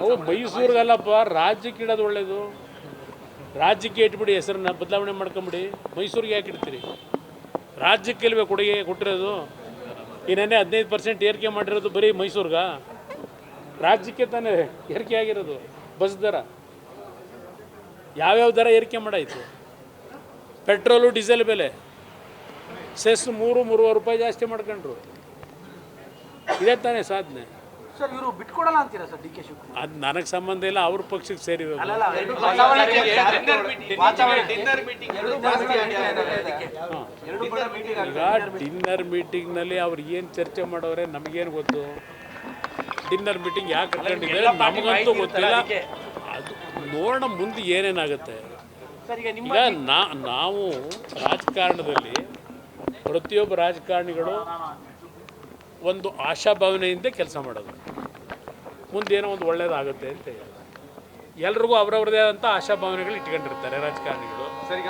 ಅವು ಮೈಸೂರಿಗಲ್ಲಪ್ಪ, ರಾಜ್ಯಕ್ಕೆ ಇಡೋದು ಒಳ್ಳೇದು. ರಾಜ್ಯಕ್ಕೆ ಇಟ್ಬಿಡಿ, ಹೆಸರನ್ನ ಬದಲಾವಣೆ ಮಾಡ್ಕೊಂಬಿಡಿ. ಮೈಸೂರಿಗೆ ಯಾಕೆ ಇಡ್ತೀರಿ? ರಾಜ್ಯಕ್ಕೆ ಇಲ್ವೇ ಕೊಡುಗೆ ಕೊಟ್ಟಿರೋದು? ಇನ್ನೇ ಹದಿನೈದು ಪರ್ಸೆಂಟ್ ಏರಿಕೆ ಮಾಡಿರೋದು ಬರೀ ಮೈಸೂರ್ಗ? ರಾಜ್ಯಕ್ಕೆ ತಾನೇ ಏರಿಕೆ ಆಗಿರೋದು, ಬಸ್ ದರ. ಯಾವ್ಯಾವ ದರ ಏರಿಕೆ ಮಾಡಾಯಿತು? ಪೆಟ್ರೋಲು, ಡೀಸೆಲ್ ಬೆಲೆ. ಸೆಸ್ ಮೂರು, ಮೂರುವರೆ ರೂಪಾಯಿ ಜಾಸ್ತಿ ಮಾಡ್ಕೊಂಡ್ರು. ಇದೇ ತಾನೇ ಸಾಧನೆ. ಸರ್ ಇವರು ಬಿಟ್ಕೊಡಲ್ಲ ಅಂತೀರಾ ಸರ್ ಡಿ ಕೆ ಶಿವಕುಮಾರ್? ಅದು ನನಗೆ ಸಂಬಂಧ ಇಲ್ಲ ಅವ್ರ ಪಕ್ಷಕ್ಕೆ ಸೇರಿರೋದು. ಮೀಟಿಂಗ್ ಈಗ ಡಿನ್ನರ್ ಮೀಟಿಂಗ್ನಲ್ಲಿ ಅವ್ರು ಏನು ಚರ್ಚೆ ಮಾಡೋರೆ ನಮಗೇನು ಗೊತ್ತು? ಡಿನ್ನರ್ ಮೀಟಿಂಗ್ ಯಾಕೆ ಕರ್ಕೊಂಡಿದ್ದಾರೆ? ನಮಗಂತೂ ಗೊತ್ತಿಲ್ಲ. ಅದು ನೋಡೋಣ ಮುಂದೆ ಏನೇನಾಗುತ್ತೆ. ಸರ್ ಈಗ ನಿಮ್ಮ ಈಗ ನಾ ನಾವು ರಾಜಕಾರಣದಲ್ಲಿ ಪ್ರತಿಯೊಬ್ಬ ರಾಜಕಾರಣಿಗಳು ಒಂದು ಆಶಾಭಾವನೆಯಿಂದ ಕೆಲಸ ಮಾಡೋದು. ಮುಂದೇನೋ ಒಂದು ಒಳ್ಳೇದಾಗುತ್ತೆ ಅಂತ ಹೇಳಿ. ಎಲ್ರಿಗೂ ಅವರವ್ರದೇ ಆದಂಥ ಆಶಾಭಾವನೆಗಳು ಇಟ್ಕೊಂಡಿರ್ತಾರೆ ರಾಜಕಾರಣಿಗಳು. ಸರ್ ಈಗ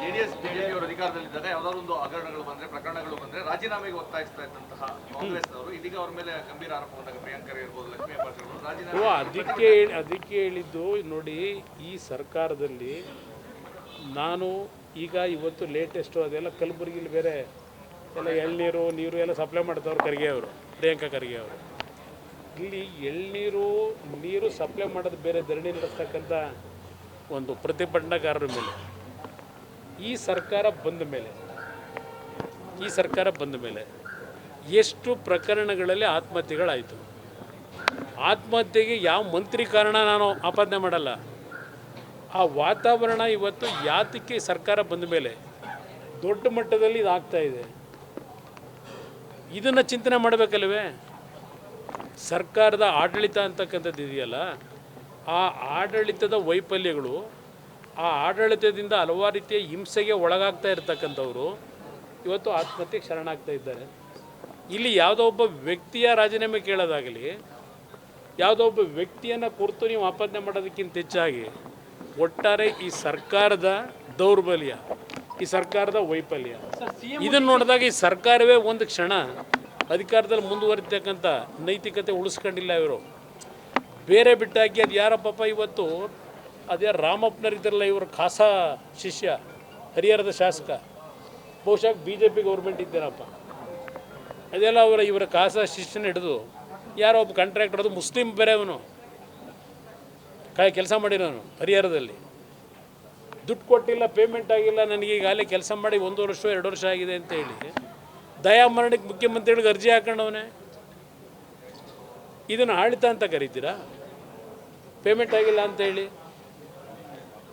ಬಿಜೆಪಿ ಅವರು ಅಧಿಕಾರದಲ್ಲಿದ್ದಾಗ ಯಾವ್ದಾದ್ರು ಒಂದು ಹಗರಣಗಳು ಬಂದ್ರೆ ಪ್ರಕರಣಗಳು ಬಂದ್ರೆ ರಾಜೀನಾಮೆಗೆ ಒತ್ತಾಯಿಸ್ತಾ ಇದ್ದಂತಹ ಕಾಂಗ್ರೆಸ್ನವರು ಇದೀಗ ಅವ್ರ ಮೇಲೆ ಗಂಭೀರ ಆರೋಪ ಬಂದಾಗ ಪ್ರಿಯಾಂಕರ್ ಇರ್ಬೋದು ಲಕ್ಷ್ಮೀ ಹೆಬ್ಬಾಳ್ಕರ್ ಇರ್ಬೋದು ಓ ರಾಜೀನಾಮೆ ಅದಕ್ಕೆ ಅದಕ್ಕೆ ಹೇಳಿದ್ದು ನೋಡಿ ಈ ಸರ್ಕಾರದಲ್ಲಿ ನಾನು ಈಗ ಇವತ್ತು ಲೇಟೆಸ್ಟು ಅದೆಲ್ಲ ಕಲಬುರಗಿಲಿ ಬೇರೆ ಎಲ್ಲ ಎಳ್ನೀರು ನೀರು ಎಲ್ಲ ಸಪ್ಲೈ ಮಾಡ್ತಾವ್ರು ಖರ್ಗೆ ಅವರು ಪ್ರಿಯಾಂಕಾ ಖರ್ಗೆ ಅವರು. ಇಲ್ಲಿ ಎಳ್ನೀರು, ನೀರು ಸಪ್ಲೈ ಮಾಡೋದು ಬೇರೆ ಧರಣಿ ನಡೆಸ್ತಕ್ಕಂಥ ಒಂದು ಪ್ರತಿಭಟನಾಕಾರರ ಮೇಲೆ. ಈ ಸರ್ಕಾರ ಬಂದ ಮೇಲೆ, ಈ ಸರ್ಕಾರ ಬಂದ ಮೇಲೆ ಎಷ್ಟು ಪ್ರಕರಣಗಳಲ್ಲಿ ಆತ್ಮಹತ್ಯೆಗಳಾಯಿತು? ಆತ್ಮಹತ್ಯೆಗೆ ಯಾವ ಮಂತ್ರಿ ಕಾರಣ ನಾನು ಆಪಾದನೆ ಮಾಡಲ್ಲ. ಆ ವಾತಾವರಣ ಇವತ್ತು ಯಾತಕ್ಕೆ ಸರ್ಕಾರ ಬಂದ ಮೇಲೆ ದೊಡ್ಡ ಮಟ್ಟದಲ್ಲಿ ಇದಾಗ್ತಾ ಇದೆ. ಇದನ್ನು ಚಿಂತನೆ ಮಾಡಬೇಕಲ್ವೇ? ಸರ್ಕಾರದ ಆಡಳಿತ ಅಂತಕ್ಕಂಥದ್ದು ಇದೆಯಲ್ಲ ಆ ಆಡಳಿತದ ವೈಫಲ್ಯಗಳು ಆ ಆಡಳಿತದಿಂದ ಹಲವಾರು ರೀತಿಯ ಹಿಂಸೆಗೆ ಒಳಗಾಗ್ತಾ ಇರ್ತಕ್ಕಂಥವ್ರು ಇವತ್ತು ಆತ್ಮಹತ್ಯೆಗೆ ಶರಣಾಗ್ತಾ ಇದ್ದಾರೆ. ಇಲ್ಲಿ ಯಾವುದೋ ಒಬ್ಬ ವ್ಯಕ್ತಿಯ ರಾಜೀನಾಮೆ ಕೇಳೋದಾಗಲಿ ಯಾವುದೋ ಒಬ್ಬ ವ್ಯಕ್ತಿಯನ್ನು ಕುರಿತು ನೀವು ಆಪಾದನೆ ಮಾಡೋದಕ್ಕಿಂತ ಹೆಚ್ಚಾಗಿ ಒಟ್ಟಾರೆ ಈ ಸರ್ಕಾರದ ದೌರ್ಬಲ್ಯ ಈ ಸರ್ಕಾರದ ವೈಫಲ್ಯ. ಇದನ್ನು ನೋಡಿದಾಗ ಈ ಸರ್ಕಾರವೇ ಒಂದು ಕ್ಷಣ ಅಧಿಕಾರದಲ್ಲಿ ಮುಂದುವರಿತಕ್ಕಂಥ ನೈತಿಕತೆ ಉಳಿಸ್ಕೊಂಡಿಲ್ಲ ಇವರು. ಬೇರೆ ಬಿಟ್ಟಾಕಿ ಅದು ಯಾರ ಇವತ್ತು ಅದೇ ರಾಮಪ್ಪನರಿದ್ದಾರಲ್ಲ ಇವರು ಖಾಸ ಶಿಷ್ಯ, ಹರಿಹರದ ಶಾಸಕ. ಬಹುಶಃ ಬಿ ಜೆ ಪಿ ಗೌರ್ಮೆಂಟ್ ಇದ್ದೇನಪ್ಪ. ಅದೆಲ್ಲ ಅವರ ಇವರ ಖಾಸ ಶಿಷ್ಯನ ಹಿಡಿದು ಯಾರೋ ಒಬ್ಬ ಕಾಂಟ್ರಾಕ್ಟರ್ ಅದು ಮುಸ್ಲಿಂ ಬೇರೆ ಅವನು ಕೆಲಸ ಮಾಡಿರೋನು ಹರಿಹರದಲ್ಲಿ. ದುಡ್ಡು ಕೊಟ್ಟಿಲ್ಲ ಪೇಮೆಂಟ್ ಆಗಿಲ್ಲ ನನಗೆ ಈಗಾಗಲೇ ಕೆಲಸ ಮಾಡಿ ಒಂದು ವರ್ಷ, ಎರಡು ವರ್ಷ ಆಗಿದೆ ಅಂತ ಹೇಳಿ. ದಯಾಮರಣಕ್ಕೆ ಮುಖ್ಯಮಂತ್ರಿಗಳಿಗೆ ಅರ್ಜಿ ಹಾಕೊಂಡವನೆ ಇದನ್ನು ಆಳಿತ ಅಂತ ಕರಿತೀರಾ? ಪೇಮೆಂಟ್ ಆಗಿಲ್ಲ ಅಂತ ಹೇಳಿ?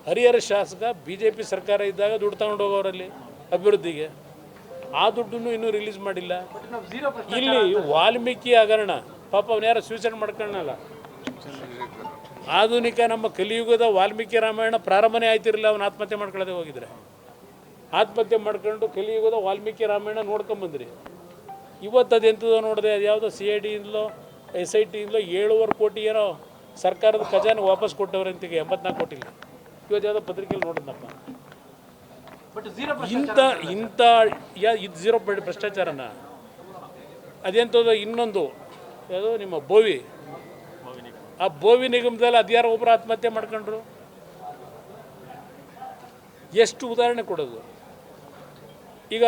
ಹರಿಹರ ಶಾಸಕ ಬಿ ಜೆ ಪಿ ಸರ್ಕಾರ ಇದ್ದಾಗ ದುಡ್ಡು ತಗೊಂಡು ಹೋಗೋರಲ್ಲಿ ಅಭಿವೃದ್ಧಿಗೆ. ಆ ದುಡ್ಡನ್ನು ಇನ್ನೂ ರಿಲೀಸ್ ಮಾಡಿಲ್ಲ. ಇಲ್ಲಿ ವಾಲ್ಮೀಕಿ ಹಗರಣ, ಪಾಪ ಅವನು ಯಾರೋ ಸೂಸೈಡ್ ಮಾಡ್ಕೊಳ್ಳಲ್ಲ. ಆಧುನಿಕ ನಮ್ಮ ಕಲಿಯುಗದ ವಾಲ್ಮೀಕಿ ರಾಮಾಯಣ ಪ್ರಾರಂಭನೇ ಆಯ್ತಿರಲಿಲ್ಲ, ಅವನು ಆತ್ಮಹತ್ಯೆ ಮಾಡ್ಕೊಳ್ಳೋದೇ ಹೋಗಿದ್ರೆ. ಆತ್ಮಹತ್ಯೆ ಮಾಡ್ಕೊಂಡು ಕಲಿಯುಗದ ವಾಲ್ಮೀಕಿ ರಾಮಾಯಣ ನೋಡ್ಕೊಂಬಂದ್ರಿ. ಇವತ್ತು ಅದೆಂಥದೋ ನೋಡಿದೆ ಅದು ಯಾವುದೋ ಸಿ ಐ ಡಿಯಿಂದಲೋ ಎಸ್ ಐ ಟಿಯಿಂದಲೋ ಏಳುವರೆ ಕೋಟಿ ಏನೋ ಸರ್ಕಾರದ ಖಜಾನೆ ವಾಪಸ್ ಕೊಟ್ಟವ್ರೆ ಅಂತಿಗೆ ಎಂಬತ್ನಾಲ್ಕು ಕೋಟಿಲಿ ಇವತ್ತು ಯಾವುದೋ ಪತ್ರಿಕೆಯಲ್ಲಿ ನೋಡಿದ್ನಪ್ಪ. ಇಂಥ ಇಂಥ ಯಾ ಇದು ಜೀರೋ ಭ್ರಷ್ಟಾಚಾರನ? ಅದೆಂಥದ್ದು ಇನ್ನೊಂದು ಯಾವುದು ನಿಮ್ಮ ಬೋವಿ. ಆ ಬೋವಿ ನಿಗಮದಲ್ಲಿ ಅದ್ಯಾರೋ ಒಬ್ಬರು ಆತ್ಮಹತ್ಯೆ ಮಾಡ್ಕೊಂಡ್ರು. ಎಷ್ಟು ಉದಾಹರಣೆ ಕೊಡೋದು? ಈಗ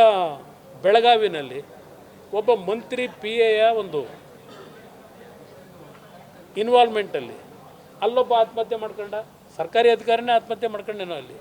ಬೆಳಗಾವಿನಲ್ಲಿ ಒಬ್ಬ ಮಂತ್ರಿ ಪಿ ಎಯ ಒಂದು ಇನ್ವಾಲ್ವ್ಮೆಂಟಲ್ಲಿ ಅಲ್ಲೊಬ್ಬ ಆತ್ಮಹತ್ಯೆ ಮಾಡ್ಕೊಂಡ, ಸರ್ಕಾರಿ ಅಧಿಕಾರಿನೇ ಆತ್ಮಹತ್ಯೆ ಮಾಡ್ಕೊಂಡೇನೋ ಅಲ್ಲಿ.